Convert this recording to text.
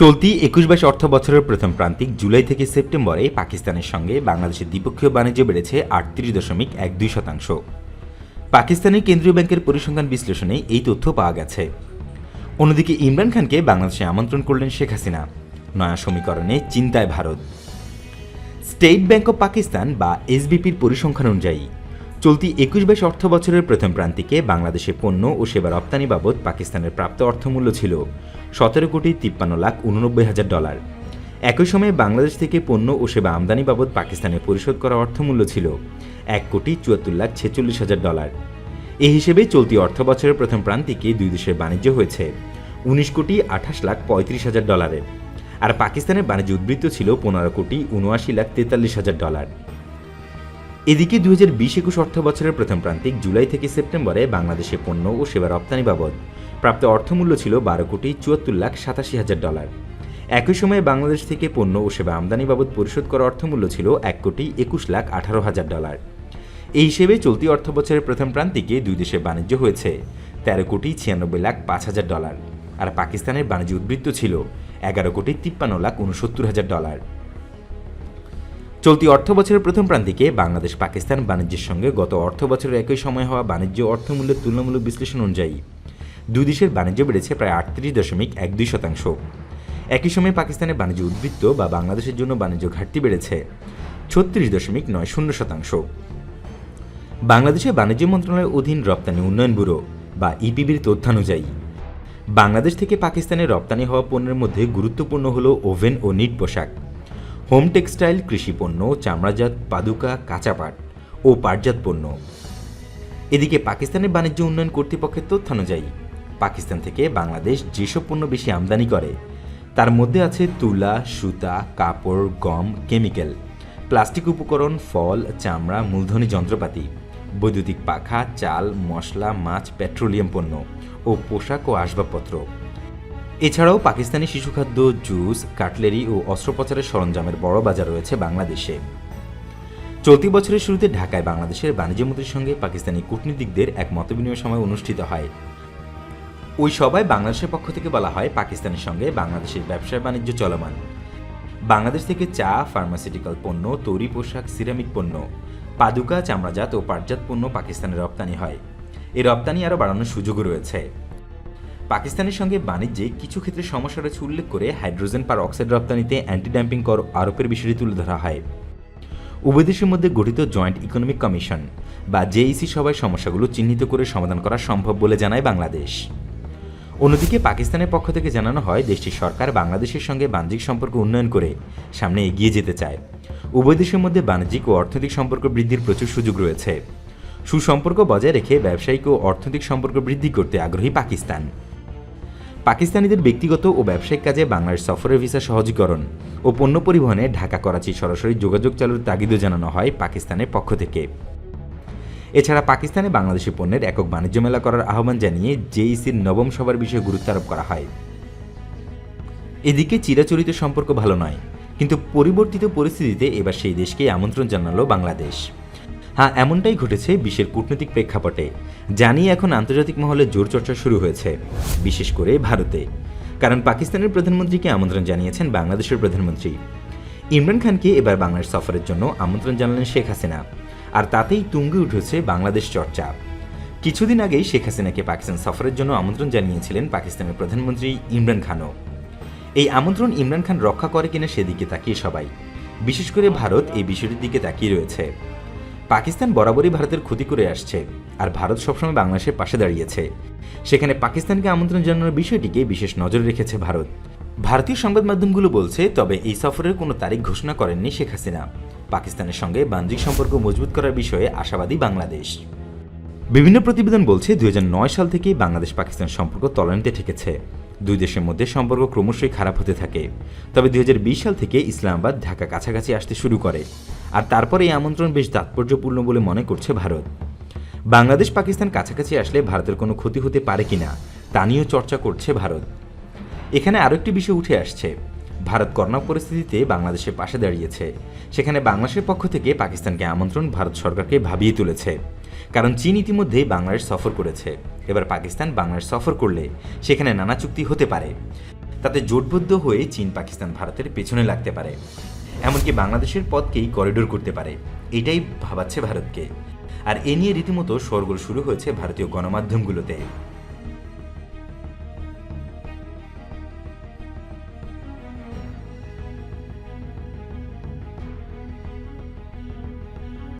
চলতি একুশ বাইশ অর্থ বছরের প্রথম প্রান্তিক জুলাই থেকে সেপ্টেম্বরে পাকিস্তানের সঙ্গে বাংলাদেশের দ্বিপক্ষীয় বাণিজ্য বেড়েছে আটত্রিশ দশমিক এক দুই শতাংশ। পাকিস্তানের কেন্দ্রীয় ব্যাংকের পরিসংখ্যান বিশ্লেষণে এই তথ্য পাওয়া গেছে। অন্যদিকে ইমরান খানকে বাংলাদেশে আমন্ত্রণ করলেন শেখ হাসিনা। নয়া সমীকরণে চিন্তায় Bharat. State Bank of Pakistan বা এসবিপির পরিসংখ্যান অনুযায়ী, চলতি একুশ বাইশ অর্থ বছরের প্রথম প্রান্তিকে বাংলাদেশে পণ্য ও সেবা রপ্তানি বাবদ পাকিস্তানের প্রাপ্ত অর্থমূল্য ছিল সতেরো কোটি তিপ্পান্ন লাখ উননব্বই হাজার ডলার। একই সময়ে বাংলাদেশ থেকে পণ্য ও সেবা আমদানি বাবদ পাকিস্তানে পরিশোধ করা অর্থমূল্য ছিল এক কোটি চুয়াত্তর লাখ ছেচল্লিশ হাজার ডলার। এই হিসেবে চলতি অর্থ বছরের প্রথম প্রান্তিকে দুই দেশের বাণিজ্য হয়েছে উনিশ কোটি আঠাশ লাখ পঁয়ত্রিশ হাজার ডলারের আর পাকিস্তানের বাণিজ্য উদ্বৃত্ত ছিল পনেরো কোটি উনআশি লাখ তেতাল্লিশ হাজার ডলার। এদিকে দুই হাজার বিশ একুশ অর্থ বছরের প্রথম প্রান্তিক জুলাই থেকে সেপ্টেম্বরে বাংলাদেশে পণ্য ও সেবা রপ্তানি বাবদ প্রাপ্ত অর্থমূল্য ছিল বারো কোটি চুয়াত্তর লাখ সাতাশি হাজার ডলার। একই সময়ে বাংলাদেশ থেকে পণ্য ও সেবা আমদানি বাবদ পরিশোধ করা অর্থমূল্য ছিল এক কোটি একুশ লাখ আঠারো হাজার ডলার। এই হিসেবে চলতি অর্থ বছরের প্রথম প্রান্তিকে দুই দেশের বাণিজ্য হয়েছে, তেরো কোটি ছিয়ানব্বই লাখ পাঁচ হাজার ডলার আর পাকিস্তানের বাণিজ্য উদ্বৃত্ত ছিল এগারো কোটি তিপ্পান্ন লাখ উনসত্তর হাজার ডলার। চলতি অর্থ বছরের প্রথম প্রান্তিকে বাংলাদেশ পাকিস্তান বাণিজ্যের সঙ্গে গত অর্থ বছরের একই সময় হওয়া বাণিজ্য অর্থমূল্যের তুলনামূলক বিশ্লেষণ অনুযায়ী দুই দেশের বাণিজ্য বেড়েছে প্রায় আটত্রিশ দশমিক এক দুই শতাংশ। একই সময়ে পাকিস্তানের বাণিজ্য উদ্বৃত্ত বা বাংলাদেশের জন্য বাণিজ্য ঘাটতি বেড়েছে ছত্রিশ দশমিক নয় শূন্য শতাংশ। বাংলাদেশের বাণিজ্য মন্ত্রণালয়ের অধীন রপ্তানি উন্নয়ন ব্যুরো বা ইপিবির তথ্যানুযায়ী, বাংলাদেশ থেকে পাকিস্তানে রপ্তানি হওয়া পণ্যের মধ্যে গুরুত্বপূর্ণ হল ওভেন ও নিট পোশাক। হোম টেক্সটাইল, কৃষি পণ্য, চামড়াজাত, পাদুকা, কাঁচাপাট ও পাটজাত পণ্য। এদিকে পাকিস্তানের বাণিজ্য উন্নয়ন কর্তৃপক্ষের তথ্যানুযায়ী পাকিস্তান থেকে বাংলাদেশ যেসব পণ্য বেশি আমদানি করে, তার মধ্যে আছে তুলা, সুতা, কাপড়, গম, কেমিক্যাল, প্লাস্টিক উপকরণ, ফল, চামড়া, মূলধনী যন্ত্রপাতি, বৈদ্যুতিক পাখা, চাল, মশলা, মাছ, পেট্রোলিয়াম পণ্য ও পোশাক ও আসবাবপত্র। এছাড়াও পাকিস্তানি শিশুখাদ্য, জুস, কাটলেরি ও অস্ত্রোপচারের সরঞ্জামের বড় বাজার রয়েছে বাংলাদেশে। চলতি বছরের শুরুতে ঢাকায় বাংলাদেশের বাণিজ্য মন্ত্রীর সঙ্গে পাকিস্তানি কূটনীতিকদের এক মতবিনিময় সময় অনুষ্ঠিত হয়। ওই সভায় বাংলাদেশের পক্ষ থেকে বলা হয় পাকিস্তানের সঙ্গে বাংলাদেশের ব্যবসা বাণিজ্য চলমান। বাংলাদেশ থেকে চা ফার্মাসিউটিক্যাল পণ্য, তৈরি পোশাক, সিরামিক পণ্য, পাদুকা, চামড়াজাত ও পাটজাত পণ্য পাকিস্তানে রপ্তানি হয়। এই রপ্তানি আরও বাড়ানোর সুযোগও রয়েছে। পাকিস্তানের সঙ্গে বাণিজ্যে কিছু ক্ষেত্রে সমস্যা রয়েছে উল্লেখ করে হাইড্রোজেন পার অক্সাইড রপ্তানিতে অ্যান্টি ড্যাম্পিং কর আরোপের বিষয়টি তুলে ধরা হয়। উভয় দেশের মধ্যে গঠিত জয়েন্ট ইকোনমিক কমিশন বা জেইসি সভায় সমস্যাগুলো চিহ্নিত করে সমাধান করা সম্ভব বলে জানায় বাংলাদেশ। অন্যদিকে পাকিস্তানের পক্ষ থেকে জানানো হয়, দেশটির সরকার বাংলাদেশের সঙ্গে বাণিজ্যিক সম্পর্ক উন্নয়ন করে সামনে এগিয়ে যেতে চায়। উভয় দেশের মধ্যে বাণিজ্যিক ও অর্থনৈতিক সম্পর্ক বৃদ্ধির প্রচুর সুযোগ রয়েছে। সুসম্পর্ক বজায় রেখে ব্যবসায়িক ও অর্থনৈতিক সম্পর্ক বৃদ্ধি করতে আগ্রহী পাকিস্তান। পাকিস্তানিদের ব্যক্তিগত ও ব্যবসায়িক কাজে বাংলাদেশ সফরের ভিসা সহজীকরণ ও পণ্য পরিবহনে ঢাকা করাচি সরাসরি যোগাযোগ চালুর তাগিদও জানানো হয় পাকিস্তানের পক্ষ থেকে। এছাড়া পাকিস্তানে বাংলাদেশি পণ্যের একক বাণিজ্য মেলা করার আহ্বান জানিয়ে জেইসির নবম সভার বিষয়ে গুরুত্ব আরোপ করা হয়। এদিকে চিরাচরিত সম্পর্ক ভালো নয়, কিন্তু পরিবর্তিত পরিস্থিতিতে এবার সেই দেশকে আমন্ত্রণ জানালো বাংলাদেশ। হ্যাঁ এমনটাই ঘটেছে বিশ্বের কূটনৈতিক প্রেক্ষাপটে, জানিয়ে এখন আন্তর্জাতিক মহলে জোর চর্চা শুরু হয়েছে, বিশেষ করে ভারতে। কারণ পাকিস্তানের প্রধানমন্ত্রীকে আমন্ত্রণ জানিয়েছেন বাংলাদেশের প্রধানমন্ত্রী। ইমরান খানকে এবার বাংলাদেশ সফরের জন্য আমন্ত্রণ জানালেন শেখ হাসিনা। আর তাতেই তুঙ্গে উঠেছে বাংলাদেশ চর্চা। কিছুদিন আগেই শেখ হাসিনাকে পাকিস্তান সফরের জন্য আমন্ত্রণ জানিয়েছিলেন পাকিস্তানের প্রধানমন্ত্রী ইমরান খানও। এই আমন্ত্রণ ইমরান খান রক্ষা করে কিনা সেদিকে তাকিয়ে সবাই। বিশেষ করে ভারত এই বিষয়টির দিকে তাকিয়ে রয়েছে। পাকিস্তান বরাবরই ভারতের ক্ষতি করে আসছে, আর ভারত সবসময় বাংলাদেশের পাশে দাঁড়িয়েছে। সেখানে পাকিস্তানকে আমন্ত্রণ জানানোর বিষয়টিকে বিশেষ নজরে রেখেছে ভারত। ভারতীয় সংবাদ মাধ্যমগুলো বলছে, তবে এই সফরের কোনো তারিখ ঘোষণা করেননি শেখ হাসিনা। পাকিস্তানের সঙ্গে বাণিজ্যিক সম্পর্ক মজবুত করার বিষয়ে আশাবাদী বাংলাদেশ। বিভিন্ন প্রতিবেদন বলছে, দুই হাজার নয় সাল থেকেই বাংলাদেশ পাকিস্তান সম্পর্ক তলানিতে ঠেকেছে। দুই দেশের মধ্যে সম্পর্ক ক্রমশই খারাপ হতে থাকে। তবে দুই হাজার বিশ সাল থেকে ইসলামাবাদ ঢাকা কাছাকাছি আসতে শুরু করে। আর তারপরে এই আমন্ত্রণ বেশ তাৎপর্যপূর্ণ বলে মনে করছে ভারত। বাংলাদেশ পাকিস্তান কাছাকাছি আসলে ভারতের কোনো ক্ষতি হতে পারে কিনা, তা নিয়েও চর্চা করছে ভারত। এখানে আরও একটি বিষয় উঠে আসছে। ভারত করোনা পরিস্থিতিতে বাংলাদেশের পাশে দাঁড়িয়েছে। সেখানে বাংলাদেশের পক্ষ থেকে পাকিস্তানকে আমন্ত্রণ ভারত সরকারকে ভাবিয়ে তুলেছে। কারণ চীন ইতিমধ্যেই বাংলাদেশ সফর করেছে। এবার পাকিস্তান বাংলাদেশ সফর করলে সেখানে নানা চুক্তি হতে পারে। তাতে জোটবদ্ধ হয়ে চীন পাকিস্তান ভারতের পেছনে লাগতে পারে। এমনকি বাংলাদেশের পথকেই করিডোর করতে পারে। এটাই ভাবাচ্ছে ভারতকে। আর এ নিয়ে রীতিমতো শোরগোল শুরু হয়েছে ভারতীয় গণমাধ্যমগুলোতে।